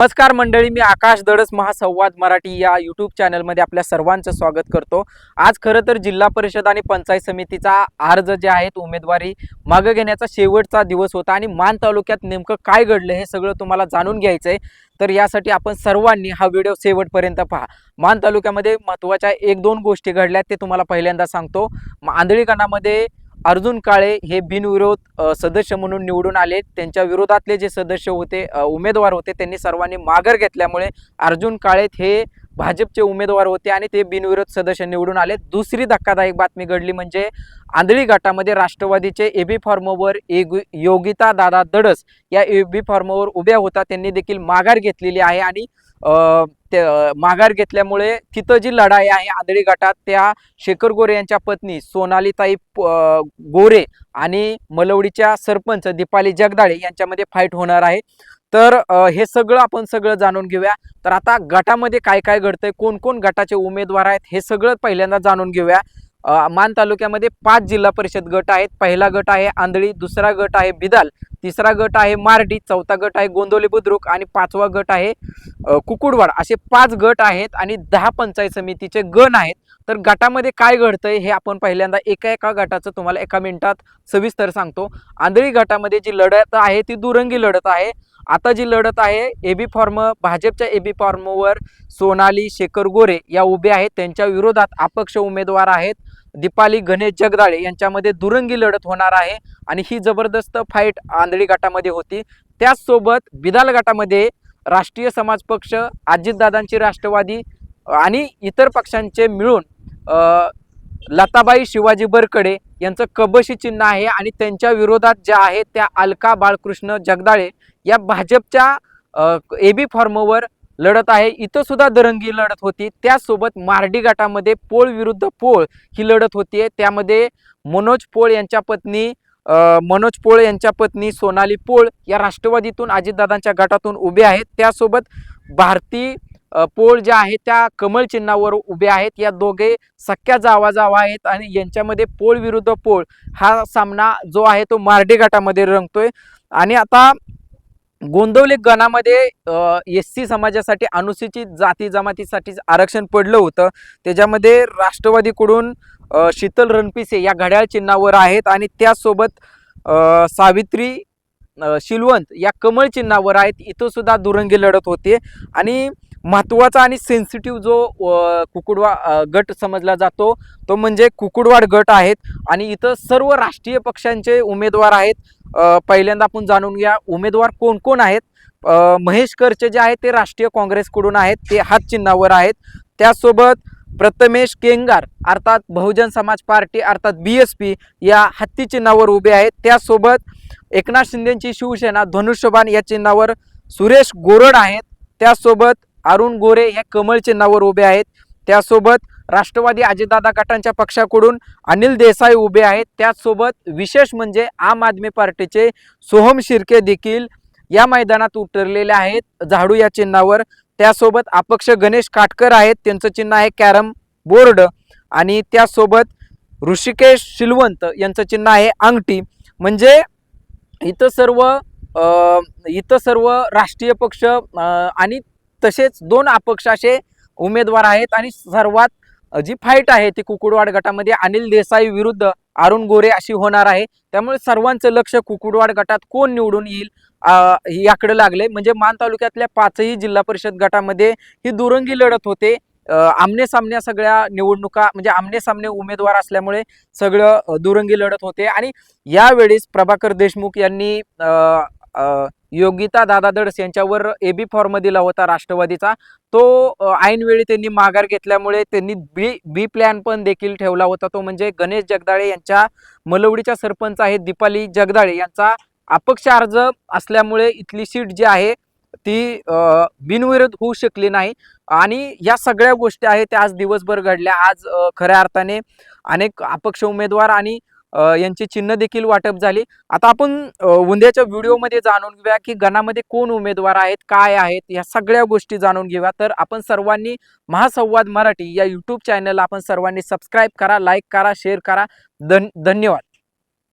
नमस्कार मंडळी मी आकाश दडस महासंवाद मराठी या यूट्यूब चॅनलमध्ये आपल्या सर्वांचं स्वागत करतो. आज खरं तर जिल्हा परिषद आणि पंचायत समितीचा अर्ज जे आहेत उमेदवारी मागं घेण्याचा शेवटचा दिवस होता आणि मान तालुक्यात नेमकं काय घडलं हे सगळं तुम्हाला जाणून घ्यायचं आहे तर यासाठी आपण सर्वांनी हा व्हिडिओ शेवटपर्यंत पहा. मान तालुक्यामध्ये महत्त्वाच्या एक दोन गोष्टी घडल्या ते तुम्हाला पहिल्यांदा सांगतो. म- आंधळी अर्जुन काळे हे बिनविरोध सदस्य म्हणून निवडून आले. त्यांच्या विरोधातले जे सदस्य होते उमेदवार होते त्यांनी सर्वांनी माघार घेतल्यामुळे अर्जुन काळेत हे भाजपचे उमेदवार होते आणि ते बिनविरोध सदस्य निवडून आले. दुसरी धक्कादायक बातमी घडली म्हणजे आंधळी गटामध्ये राष्ट्रवादीचे एबी फॉर्मवर एक योगिता दादा दडस या एबी फॉर्मवर उभ्या होता. त्यांनी देखील माघार घेतलेली आहे आणि ते माघार घेतल्यामुळे तिथं जी लढाई आहे आंधळी गटात त्या शेखर गोरे यांच्या पत्नी सोनालीताई प- गोरे आणि मलवडीच्या सरपंच दीपाली जगदाळे यांच्यामध्ये फाईट होणार आहे. तर हे सगळं आपण सगळं जाणून घेऊया. तर आता गटामध्ये काय काय घडतंय कोण कोण गटाचे उमेदवार आहेत हे सगळं पहिल्यांदा जाणून घेऊया. मान तालुक्यामध्ये पाच जिल्हा परिषद गट आहेत. पहिला गट आहे आंधळी दुसरा गट आहे बिदाल तिसरा गट आहे मार्डी चौथा गट आहे गोंदवली बुद्रुक आणि पाचवा गट आहे कुकुडवाड. असे पाच गट आहेत आणि दहा पंचायत समितीचे गण आहेत. तर गटामध्ये काय घडतंय हे आपण पहिल्यांदा एका एका गटाचं तुम्हाला एका मिनिटात सविस्तर सांगतो. आंधळी गटामध्ये जी लढत आहे ती दुरंगी लढत आहे. आता जी लढत आहे एबी फॉर्म भाजपच्या एबी फॉर्मवर सोनाली शेखर गोरे या उभे आहेत. त्यांच्या विरोधात अपक्ष उमेदवार आहेत. दीपाली गणेश जगदाळे यांच्यामध्ये दुरंगी लढत होणार आहे आणि ही जबरदस्त फाईट आंधळी गटामध्ये होती. त्याचसोबत बिदाल गटामध्ये राष्ट्रीय समाज पक्ष अजितदादांची राष्ट्रवादी आणि इतर पक्षांचे मिळून लताबाई शिवाजी बरकडे यांचं कबशी चिन्ह आहे आणि त्यांच्या विरोधात ज्या आहेत त्या अलका बाळकृष्ण जगदाळे या भाजपच्या एबी फॉर्मवर लढत आहे. इथं सुद्धा दरंगी लढत होती. त्यासोबत मार्डी गटामध्ये पोळ विरुद्ध पोळ ही लढत होतीये. त्यामध्ये मनोज पोळ यांच्या पत्नी मनोज पोळ यांच्या पत्नी सोनाली पोळ या राष्ट्रवादीतून अजितदादांच्या गटातून उभे आहेत. त्यासोबत भारती पोळ ज्या आहेत त्या कमळ चिन्हावर उभे आहेत. या दोघे सख्या जावा जावा आहेत आणि यांच्यामध्ये पोळ विरुद्ध पोळ हा सामना जो आहे तो मार्डी गटामध्ये रंगतोय. आणि आता गोंदवली गणामध्ये एस सी समाजासाठी अनुसूचित जाती जमातीसाठी आरक्षण पडलं होतं. त्याच्यामध्ये राष्ट्रवादीकडून शीतल रणपिसे या घड्याळ चिन्हावर आहेत आणि त्यासोबत सावित्री शिलवंत या कमळ चिन्हावर आहेत. इथं सुद्धा दुरंगी लढत होते. आणि महत्त्वाचा आणि सेन्सिटिव्ह जो कुकुडवा गट समजला जातो तो म्हणजे कुकुडवाड गट आहेत. आणि इथं सर्व राष्ट्रीय पक्षांचे उमेदवार आहेत. पहिल्यांदा आपण जाणून घ्या उमेदवार कोण कोण आहेत? महेश करचे जे आहेत ते राष्ट्रीय काँग्रेसकडून आहेत ते हात चिन्हावर आहेत. त्यासोबत प्रथमेश केंगार अर्थात बहुजन समाज पार्टी अर्थात बी एस पी या हत्ती चिन्हावर उभे आहेत. त्यासोबत एकनाथ शिंदेची शिवसेना धनुष्यबाण या चिन्हावर सुरेश गोरड आहेत. त्यासोबत अरुण गोरे या कमळ चिन्हावर उभे आहेत. त्यासोबत राष्ट्रवादी अजितदादा गटांच्या पक्षाकडून अनिल देसाई उभे आहेत. त्याचसोबत विशेष म्हणजे आम आदमी पार्टीचे सोहम शिर्के देखील या मैदानात उतरलेले आहेत. झाडू या चिन्हावर. त्यासोबत अपक्ष गणेश काटकर आहेत. त्यांचं चिन्ह आहे कॅरम बोर्ड. आणि त्यासोबत ऋषिकेश शिलवंत यांचं चिन्ह आहे अंगठी. म्हणजे इथं सर्व इथं सर्व राष्ट्रीय पक्ष आणि तसेच दोन अपक्ष असे उमेदवार आहेत आणि सर्वात जी फाईट आहे ती कुकुडवाड गटामध्ये अनिल देसाई विरुद्ध अरुण गोरे अशी होणार आहे. त्यामुळे सर्वांचं लक्ष कुकुडवाड गटात कोण निवडून येईल याकडे लागले. म्हणजे मान तालुक्यातल्या पाचही जिल्हा परिषद गटामध्ये ही दुरंगी लढत होते. आमने सामने सगळ्या निवडणुका म्हणजे आमने सामने उमेदवार असल्यामुळे सगळं दुरंगी लढत होते. आणि यावेळेस प्रभाकर देशमुख यांनी योगिता दादा दडस यांच्यावर एबी फॉर्म दिला होता राष्ट्रवादीचा. तो ऐनवेळी त्यांनी माघार घेतल्यामुळे त्यांनी बी बी प्लॅन पण देखील ठेवला होता. तो म्हणजे गणेश जगदाळे यांच्या मलवडीच्या सरपंच आहेत दीपाली जगदाळे यांचा अपक्ष अर्ज असल्यामुळे इथली सीट जी आहे ती बिनविरोध होऊ शकली नाही. आणि या सगळ्या गोष्टी आहेत त्या आज दिवसभर घडल्या. आज खऱ्या अर्थाने अनेक अपक्ष उमेदवार आणि यांची चिन्ह देखील वाटप झाली. आता आपण अ, उद्याच्या व्हिडिओमध्ये जाणून घेऊया की गणामध्ये कोण उमेदवार आहेत काय आहेत या सगळ्या गोष्टी जाणून घेऊया. तर आपण सर्वांनी महासंवाद मराठी या यूट्यूब चॅनलला आपण सर्वांनी सबस्क्राईब करा लाईक करा शेअर करा. धन धन्यवाद.